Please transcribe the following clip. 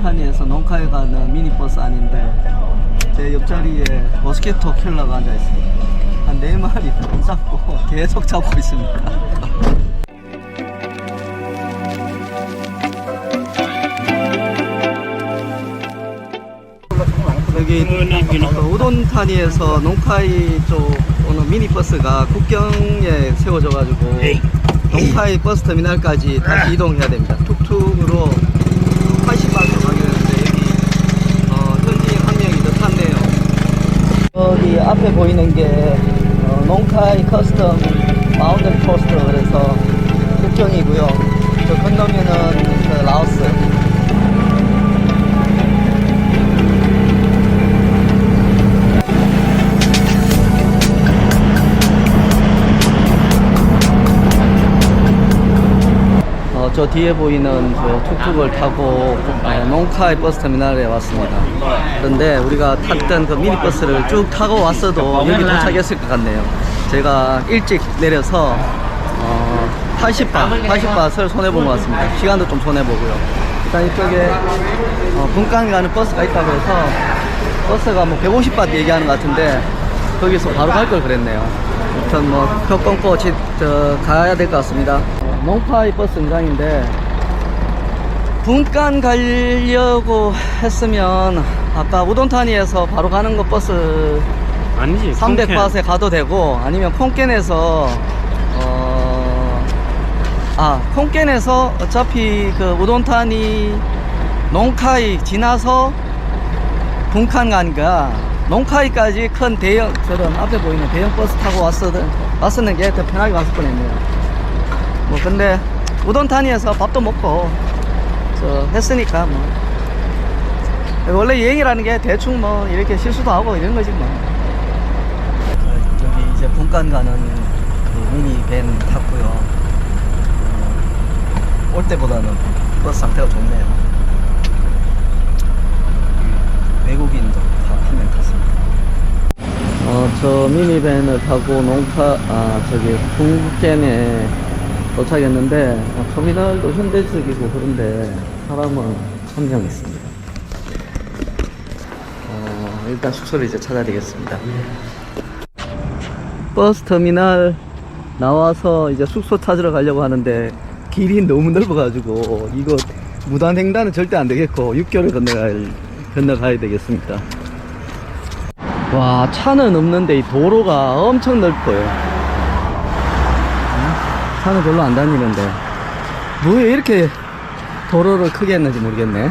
우돈타니에서 농카에 가는 미니버스 아닌데 제 옆자리에 모스키토 킬러가 앉아 있습니다. 한 네 마리 붙잡고 계속 잡고 있습니다. 여기 어, 우돈타니에서 농카이 쪽 오는 미니버스가 국경에 세워져가지고 농카이 버스 터미널까지 다시 이동해야 됩니다. 툭툭으로 80만원 가게 되는데 여기 어, 현지인 한 명이 더 탔네요. 여기 앞에 보이는 게 어, 농카이 커스텀 마운틴 포스터 그래서 국경이고요. 저 건너면은 어, 저 뒤에 보이는 저 툭툭을 타고 어, 농카이 버스 터미널에 왔습니다. 그런데 우리가 탔던 그 미니버스를 쭉 타고 왔어도 여기 도착했을 것 같네요. 제가 일찍 내려서 어, 80바, 80바를 손해본 것 같습니다. 시간도 좀 손해보고요. 일단 이쪽에 어, 분간 가는 버스가 있다고 해서 버스가 뭐 150바트 얘기하는 것 같은데 거기서 바로 갈 걸 그랬네요. 아무튼 뭐표 끊고 지, 저, 가야 될 것 같습니다. 어, 농파이 버스 정장인데 분간 가려고 했으면 아까 우돈타니에서 바로 가는 거 버스 아니지 300밭에 가도 되고 아니면 콩겐에서 어, 아 콩겐에서 어차피 그 우돈타니 농카이 지나서 분칸 가니까 농카이까지 큰 대형 저런 앞에 보이는 대형 버스 타고 왔거든 왔었는 게 더 편하게 왔을 뻔했네요 뭐 근데 우돈타니에서 밥도 먹고 저 했으니까 뭐. 원래 여행이라는 게 대충 뭐 이렇게 실수도 하고 이런 거지 뭐. 여기 이제 분간 가는 그 미니밴 탔고요. 어, 올 때보다는 버스 상태가 좋네요. 외국인도 다 한 명 탔습니다. 어, 저 미니밴을 타고 농카, 아, 저기, 풍ken에 도착했는데, 어, 터미널도 현대적이고 그런데, 사람은 한명 있습니다. 어, 일단 숙소를 이제 찾아야 되겠습니다. 버스 터미널 나와서 이제 숙소 찾으러 가려고 하는데, 길이 너무 넓어가지고, 이거 무단 횡단은 절대 안 되겠고, 6개월 건너갈, 건너가야 되겠습니다. 와 차는 없는데 이 도로가 엄청 넓고요 응? 차는 별로 안 다니는데 왜 이렇게 도로를 크게 했는지 모르겠네